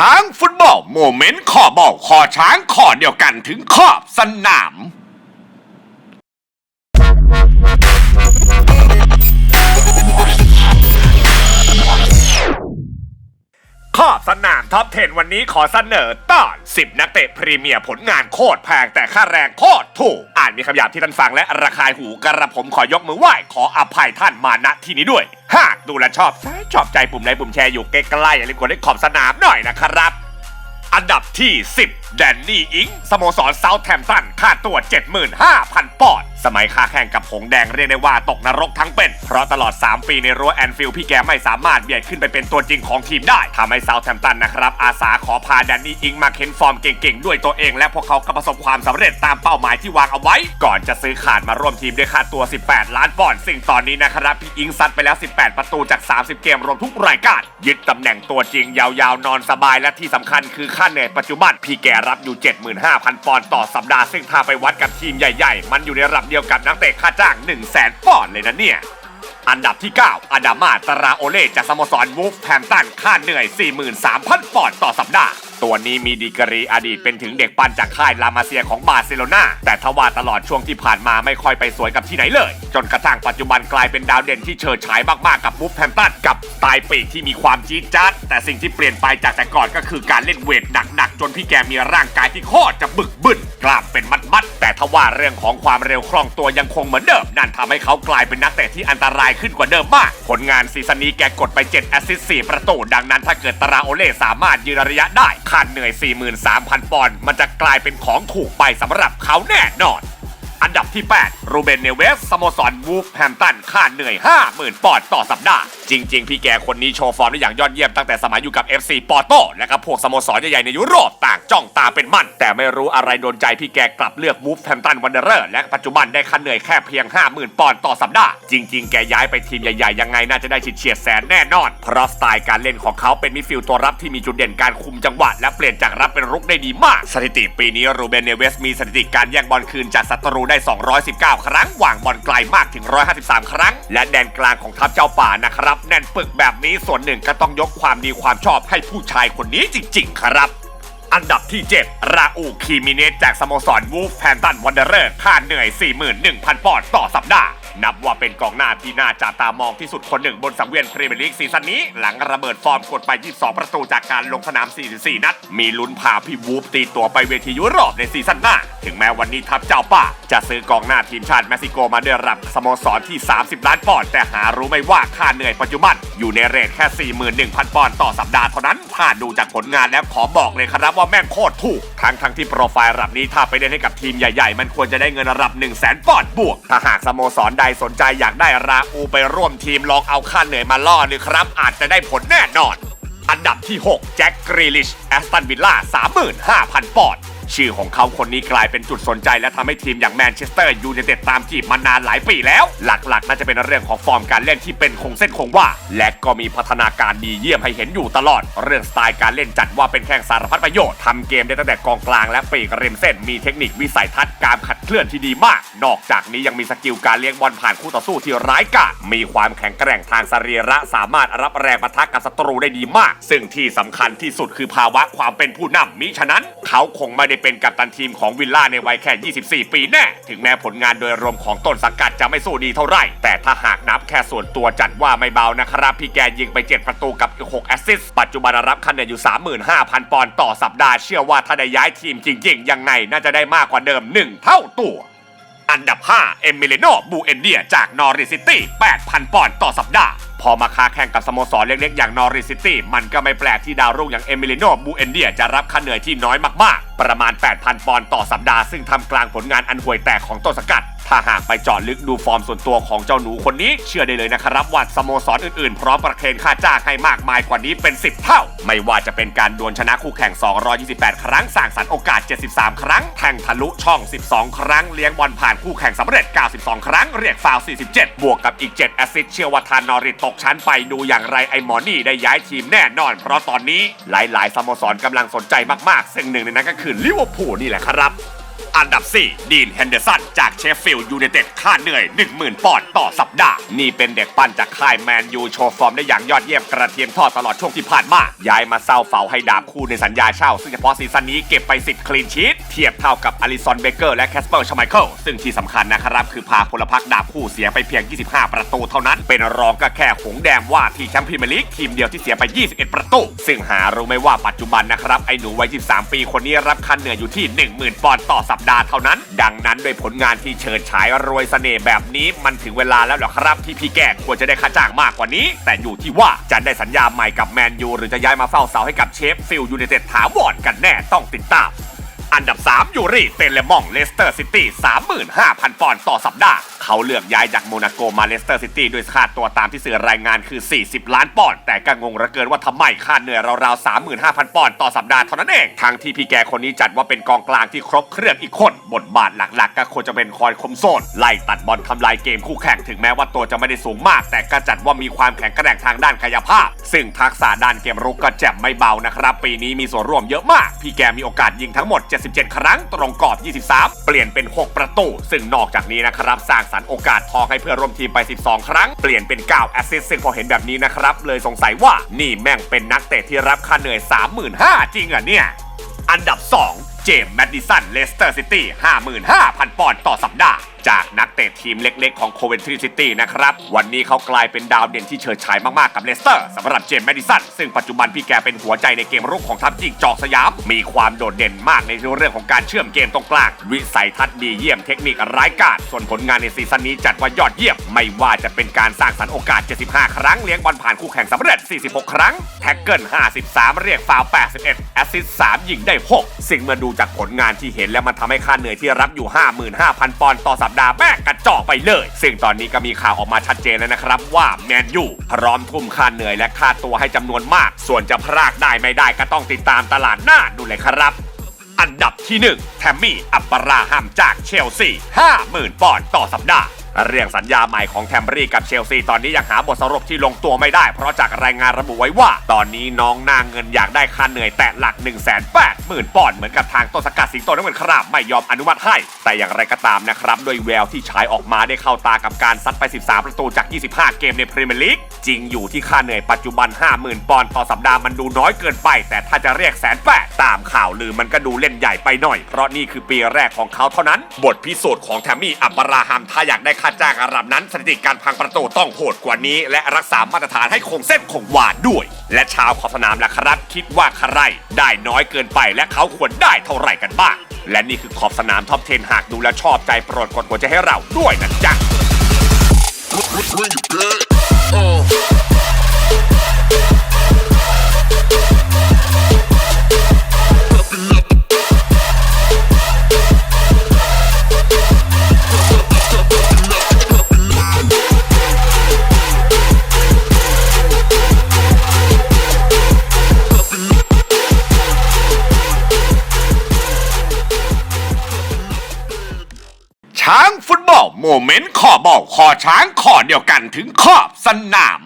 ช้างฟุตบอลโมเมนต์ขอบอกขอช้างขอเดียวกันถึงขอบสนาม ท็อป 10 วันนี้ขอเสนอตอน 10 นักเตะพรีเมียร์ผลงานโคตรแพงแต่ค่าแรงโคตรถูก อ่านมีคำหยาบที่ท่านฟังและระคายหูกระผมขอยกมือไหว้ขออภัยท่านมาณที่นี้ด้วย หากดูและชอบใช้ชอบใจปุ่มไลค์ปุ่มแชร์อยู่ใกล้ๆอย่าลืมกดไลค์ขอบสนามหน่อยนะครับ อันดับที่ 10 แดนนี่อิงสโมสรเซาท์แฮมป์ตันค่าตัว 75,000 ปอนด์สมัยค้าแข่งกับหงแดงเรียกได้ว่าตกนรกทั้งเป็น เพราะตลอด 3 ปีในรั้วแอนฟิลด์พี่แกไม่สามารถเบียดขึ้นไปเป็นตัวจริงของทีมได้ทำให้เซาท์แฮมป์ตันนะครับอาสาขอพาแดนนี่อิงมาเค้นฟอร์มเก่งๆ ด้วยตัวเอง และพวกเขาก็ประสบความสำเร็จตามเป้าหมายที่วางเอาไว้ ก่อนจะซื้อขาดมาร่วมทีมด้วยค่าตัว 18 ล้านปอนด์ซึ่งตอนนี้นะครับพี่อิงซัดไปแล้ว 18 ประตูจาก 30 เกมรวมทุกรายการยึดตำแหน่งตัวจริงยาวๆนอนสบายและที่สำคัญคือค่าเหนื่อยปัจจุบันพี่แกรับอยู่ 75,000 ปอนด์ต่อสัปดาห์ซึ่งถ้าไปวัดกับทีมใหญ่ๆ มันอยู่ในระดับเดียวกับนักเตะค่าจ้าง 1 0 0 0 0 0 ปอนด์เลยนะเนี่ย อันดับที่ 9 อาดามาตราโอเล่จากสโมสรวูฟแฮมป์ตันค่าเหนื่อย 43,000 ปอนด์ต่อสัปดาห์ ตัวนี้มีดีกรีอดีตเป็นถึงเด็กปั้นจากค่ายลามาเซียของบาร์เซโลนาแต่ทว่าตลอดช่วงที่ผ่านมาไม่ค่อยไปสวยกับที่ไหนเลย จนกระทั่งปัจจุบันกลายเป็นดาวเด่นที่เฉิดฉายมากๆกับบุฟแฮมป์ตันกับไตายปีกที่มีความจี๊ดจ๊าดแต่สิ่งที่เปลี่ยนไปจากแต่ก่อนก็คือการเล่นเวทหนักๆจนพี่แกมีร่างกายที่โคตรจะบึกบึนกล้ามเป็นมัด แต่ทว่าเรื่องของความเร็วคล่องตัวยังคงเหมือนเดิม นั่นทำให้เขากลายเป็นนักเตะที่อันตรายขึ้นกว่าเดิมมาก ผลงานซีซั่นนี้แกกดไป 7 แอสซิสต์ 4 ประตู ดังนั้นถ้าเกิดตราโอเล่สามารถยืนระยะได้ค่าเหนื่อย 43,000 ปอนด์มันจะกลายเป็นของถูกไปสำหรับเขาแน่นอน อันดับที่ 8 รูเบนเนเวสสโมสรวูฟแฮมตันค่าเหนื่อย 50,000 ปอนด์ต่อสัปดาห์ จริง ๆ พี่แกคนนี้โชว์ฟอร์มได้อย่างยอดเยี่ยมตั้งแต่สมัยอยู่กับ FC ปอร์โตและก็พวกสโมสรใหญ่ ๆ ในยุโรปต่างจ้องตาเป็นมั่น แต่ไม่รู้อะไรโดนใจพี่แกกลับเลือกวูฟแฮมตันวันเดอร์และปัจจุบันได้ค่าเหนื่อยแค่เพียง 50,000 ปอนด์ต่อสัปดาห์ จริง ๆ แกย้ายไปทีมใหญ่ๆยังไงน่าจะได้ฉิดเฉียดแสนแน่นอนเพราะสไตล์การเล่นของเขาเป็นมิดฟิลด์ตัวรับที่มีจุดเด่นการคุมจังหวะและเปลี่ยนจากรับเป็นรุกได้ดีมาก สถิติปีนี้รูเบนเนเวสมีสถิติการแย่งบอลคืนจากศัตรูได้ 219 ครั้งวางบอลไกลมากถึง 153 ครั้ง และแดนกลางของทัพเจ้าป่านะครับ แน่นปึกแบบนี้ส่วนหนึ่งก็ต้องยกความดีความชอบให้ผู้ชายคนนี้จริง ๆ ครับอันดับที่ 7 ราอูคีมิเนสจากสโมสรวูฟแพนตันวันเดอร์ค่าเหนื่อย 41,000 ปอนด์ต่อสัปดาห์ นับว่าเป็นกองหน้าที่น่าจับตามองที่สุดคนหนึ่งบนสังเวียนพรีเมียร์ลีกซีซั่นนี้ หลังระเบิดฟอร์มกดไป 22 ประตูจากการลงสนาม 44 นัด มีลุ้นพาพี่วูฟตีตัวไปเวทียุโรปในซีซั่นหน้า ถึงแม้วันนี้ทัพเจ้าป่า จะซื้อกองหน้าทีมชาติเม็กซิโกมาด้วยรับสโมสรที่ 30 ล้านปอนด์แต่หารู้ไม่ว่าค่าเหนื่อยปัจจุบัน อยู่ในเรทแค่ 41,000 ปอนด์ต่อสัปดาห์เท่านั้นถ้าดูจากผลงานแล้วขอบอกเลยครับว่าแม่งโคตรถูกทั้งทั้งที่โปรไฟล์ระดับนี้ถ้าไปเล่นให้กับทีมใหญ่ๆ มันควรจะได้เงินระดับ 1 0 0 0 0ปอนด์บวกถ้าหากสโมสรใดสนใจอยากได้ราอูไปร่วมทีมลองเอาค่าเหนื่อยมาล่อเลยครับ อาจจะได้ผลแน่นอน อันดับที่ 6 แจ็คกรีลิชแอสตันวิลล่า35,000 ปอนด์ ชื่อของเขาคนนี้กลายเป็นจุดสนใจ และทำให้ทีมอย่างแมนเชสเตอร์ยูไนเต็ดตามจีบมานานหลายปีแล้ว หลักๆ น่าจะเป็นเรื่องของฟอร์มการเล่นที่เป็นคงเส้นคงวาและก็มีพัฒนาการดีเยี่ยมให้เห็นอยู่ตลอด เรื่องสไตล์การเล่นจัดว่าเป็นแข้งสารพัดประโยชน์ทำเกมได้ตั้งแต่กองกลางและปีกริมเส้นมีเทคนิควิสัยทัศน์การขัดเคลื่อนที่ดีมาก นอกจากนี้ยังมีสกิลการเลี้ยงบอลผ่านคู่ต่อสู้ที่ร้ายกาจมีความแข็งแกร่งทางสรีระสามารถรับแรงปะทะกับศัตรูได้ดีมาก ซึ่งที่สำคัญที่สุดคือภาวะความเป็นผู้นำมิฉะนั้น เขาคงไม่ได้เป็นกัปตันทีมของวิลล่าในวัยแค่ 24 ปีแน่ ถึงแม้ผลงานโดยรวมของต้นสังกัดจะไม่สู้ดีเท่าไหร่ แต่ถ้าหากนับแค่ส่วนตัวจัดว่าไม่เบานะครับ พี่แกยิงไป 7 ประตูกับอีก6แอสซิสต์ปัจจุบันรับคะแนนอยู่ 35,000 ปอนด์ต่อสัปดาห์เชื่อว่าถ้าได้ย้ายทีมจริงๆ ยังไงน่าจะได้มากกว่าเดิม 1 เท่าตัวอันดับ 5 เอมิเลโนบูเอนเดียจากนอริซิตี้ 8,000 ปอนด์ต่อสัปดาห์ พอมาค้าแข่งกับสโมสรเล็กๆ อย่างนอริซิตี้ มันก็ไม่แปลกที่ดาวรุ่งอย่างเอมิเลโนบูเอนเดียจะรับค่าเหนื่อยที่น้อยมากๆ ประมาณ 8,000 ปอนด์ต่อสัปดาห์ซึ่งทำกลางผลงานอันห่วยแตกของต้นสกัด ถ้าหากไปเจาะลึกดูฟอร์มส่วนตัวของเจ้าหนูคนนี้เชื่อได้เลยนะครับว่าสโมสรอื่นๆ พร้อมประเคนค่าจ้างให้มากมายกว่านี้เป็น 10 เท่า ไม่ว่าจะเป็นการดวลชนะคู่แข่ง 228 ครั้งสร้างสรรค์โอกาส 73 ครั้งแทงทะลุช่อง 12 ครั้งเลี้ยงบอลผ่านคู่แข่งสำเร็จ 92 ครั้งเรียกฟาว 47 บวกกับอีก 7 แอสซิสต์เชื่อว่าทานนอริตกชั้นไปดูอย่างไรไอหมอนี่ได้ย้ายทีมแน่นอน เพราะตอนนี้หลาย ๆ สโมสรกำลังสนใจมากๆ ซึ่งหนึ่งในนั้นก็คือลิเวอร์พูลนี่แหละครับ อันดับ 4 ดีนเฮนเดอร์สัน จากเชฟฟิลด์ยูไนเต็ดค่าเหนื่อย 10,000 ปอนด์ต่อสัปดาห์ นี่เป็นเด็กปั้นจากค่ายแมนยูโชว์ฟอร์มได้อย่างยอดเยี่ยมกระเทียมทอดตลอดช่วงที่ผ่านมา ย้ายมาเซาเฝ้าให้ดาบคู่ในสัญญาเช่า ซึ่งเฉพาะซีซั่นนี้เก็บไป10คลีนชีตเทียบเท่ากับอลิซอนเบเกอร์และแคสเปอร์ชไมเคิลซึ่งที่สำคัญนะครับคือพาพลพรรคดาบคู่เสียไปเพียง 25 ประตูเท่านั้น เป็นรองก็แค่หงแดงว่าที่แชมป์พรีเมียร์ลีกทีมเดียวที่เสียไป 21 ประตู ซึ่งหารู้ไหมว่าปัจจุบันนะครับไอ้หนูวัย23ปีคนนี้รับค่าเหนื่อยอยู่ที่ 10,000 ปอนด์ต่อสัปดาห์เท่านั้น ดังนั้นด้วยผลงานที่เฉิดฉายรวยเสน่ห์แบบนี้มันถึงเวลาแล้วหรอครับที่พี่แกควรจะได้ค่าจ้างมากกว่านี้ แต่อยู่ที่ว่าจะได้สัญญาใหม่กับแมนยูหรือจะย้ายมาเฝ้าเสาให้กับเชฟฟิลด์ยูไนเต็ดถาวรกันแน่ต้องติดตาม อันดับ 3 ยูรีเตเลมองเลสเตอร์ซิตี้ 35,000 ปอนด์ต่อสัปดาห์ เขาเลือกย้ายจากโมนาโกมาเลสเตอร์ซิตี้ด้วยค่าตัวตามที่สื่อรายงานคือ 40 ล้านปอนด์แต่ก็งงเหลือเกินว่าทำไมค่าเหนื่อยราวๆ35,000 ปอนด์ต่อสัปดาห์เท่านั้นเองทั้งที่พี่แกคนนี้จัดว่าเป็นกองกลางที่ครบเครื่องอีกคน บทบาทหลักๆ ก็ควรจะเป็นคอยคมโซนไล่ตัดบอลทำลายเกมคู่แข่งถึงแม้ว่าตัวจะไม่ได้สูงมาก แต่ก็จัดว่ามีความแข็งแกร่งทางด้านกายภาพ ซึ่งทักษะด้านเกมรุกก็แจ่มไม่เบานะครับปีนี้มีส่วนร่วมเยอะมาก พี่แกมีโอกาสยิงทั้งหมด77 ครั้งตรงกรอบ 23 เปลี่ยนเป็น 6 ประตู ซึ่งนอกจากนี้นะครับสร้างสรรค์โอกาสทองให้เพื่อนร่วมทีมไป 12 ครั้ง เปลี่ยนเป็น 9 แอสซิสต์ซึ่งพอเห็นแบบนี้นะครับ เลยสงสัยว่านี่แม่งเป็นนักเตะที่รับค่าเหนื่อย 35,000จริงเหรอเนี่ย อันดับ 2 เจมส์แมดดิสันเลสเตอร์ซิตี้55,000 ปอนด์ต่อสัปดาห์ จากนักเตะทีมเล็กๆ ของโคเวนทรีซิตี้นะครับ วันนี้เขากลายเป็นดาวเด่นที่เฉิดฉายมากๆ กับเลสเตอร์สำหรับเจมส์แมดิสัน ซึ่งปัจจุบันพี่แกเป็นหัวใจในเกมรุกของทัพจิงจอกสยาม มีความโดดเด่นมากในเรื่องของการเชื่อมเกมตรงกลาง วิสัยทัศน์ดีเยี่ยมเทคนิคร้ายกาจส่วนผลงานในซีซั่นนี้จัดว่ายอดเยี่ยม ไม่ว่าจะเป็นการสร้างสรรค์โอกาส 75 ครั้งเลี้ยงบอลผ่านคู่แข่งสำเร็จ 46 ครั้งแท็กเกิล 53 เรียกฟาว 81 แอสซิสต์ 3 ยิงได้6สิ่งเมื่อดูจากผลงานที่เห็นแล้วมันทำให้ค่าเหนื่อยที่รับอยู่ 55,000 ปอนด์ต่อสัปดาห์แม่กระจอกไปเลย ซึ่งตอนนี้ก็มีข่าวออกมาชัดเจนแล้วนะครับว่าแมนยูพร้อมทุ่มค่าเหนื่อยและค่าตัวให้จำนวนมาก ส่วนจะพรากได้ไม่ได้ก็ต้องติดตามตลาดหน้าดูเลยครับอันดับที่ 1 แทมมี่ อัปปาราฮัมจากเชลซี 50,000 ปอนด์ต่อสัปดาห์ เรื่องสัญญาใหม่ของแทมบรีกับเชลซีตอนนี้ยังหาบทสรุปที่ลงตัวไม่ได้ เพราะจากรายงานระบุไว้ว่า ตอนนี้น้องหน้าเงินอยากได้ค่าเหนื่อยแตะหลัก 1 8 0 0 0 0ปอนด์เหมือนกับทางต้นสกัดสิงโตน้ำเงินคราบไม่ยอมอนุมัติให้ แต่อย่างไรก็ตามนะครับด้วยแววที่ฉายออกมาได้เข้าตากับการซัดไป 13 ประตูจาก 25 เกมในพรีเมียร์ลีกจริงอยู่ที่ค่าเหนื่อยปัจจุบัน 50,000 ปอนด์ต่อสัปดาห์มันดูน้อยเกินไป แต่ถ้าจะเรียกแสนแปดตามข่าวลือมันก็ดูเล่นใหญ่ไปหน่อย เพราะนี่คือปีแรกของเขาเท่านั้น บทพิสูจน์ของแทมมี่อัปราฮัมถ้าอยากได้ค่าจ้างระดับนั้นสถิติการพังประตูต้องโหดกว่านี้ และรักษามาตรฐานให้คงเส้นคงวาด้วย และชาวขอบสนามล่ะครับ คิดว่าใครได้น้อยเกินไปและเขาควรได้เท่าไหร่กันบ้าง และนี่คือขอบสนามท็อป 10 หากดูแลชอบใจโปรดกดหัวใจให้เราด้วยนะจ๊ะ ช้างฟุตบอมเมนต์ขอบอกขอช้างขอเดียวกันถึงขอบสนาม